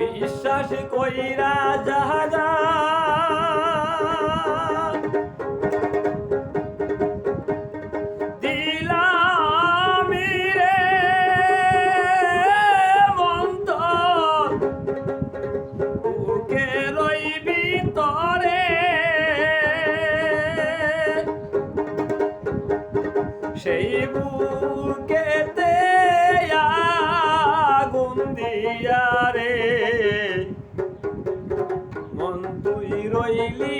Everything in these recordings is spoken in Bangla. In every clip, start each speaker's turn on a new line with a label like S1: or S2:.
S1: বিশ্বাস কইরা যাহা সেই বুকেতে আগুন দিয়া রে। মন তুই রইলি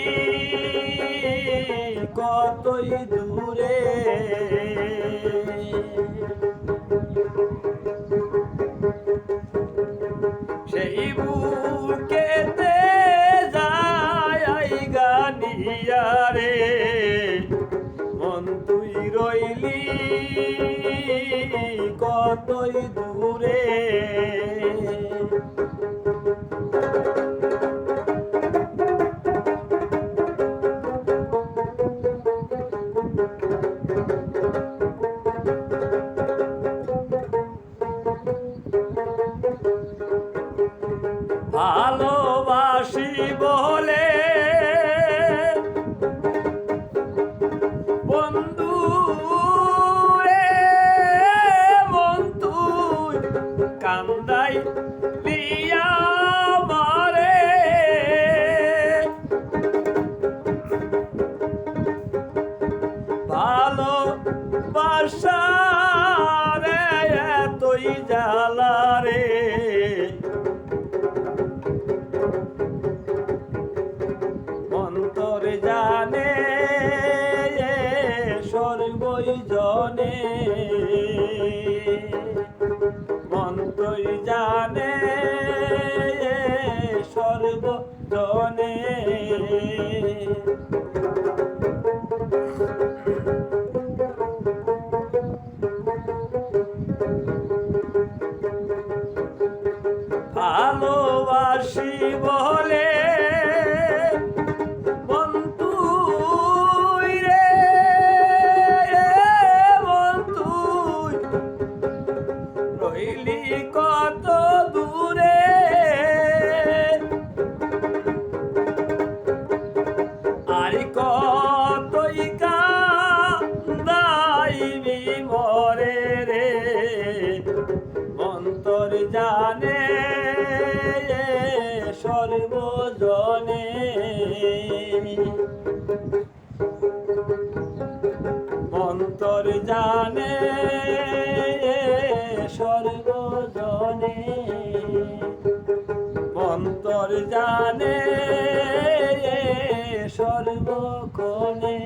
S1: কতই দূরে। সেই বুকেতে যায় গানিয়া রইলি কতই দূরে। ভালোবাসি কান্দাই লিয়া মারে। ভালো বাসা রে তুই জ্বালা রে। সর্বজনে ভালোবাসি বলে কান্দাইবি মরে রে। অন্তর জানে সর্বজনে। অন্তর জানে সর্বজনে। অন্তর জানে সর্বক্ষণে।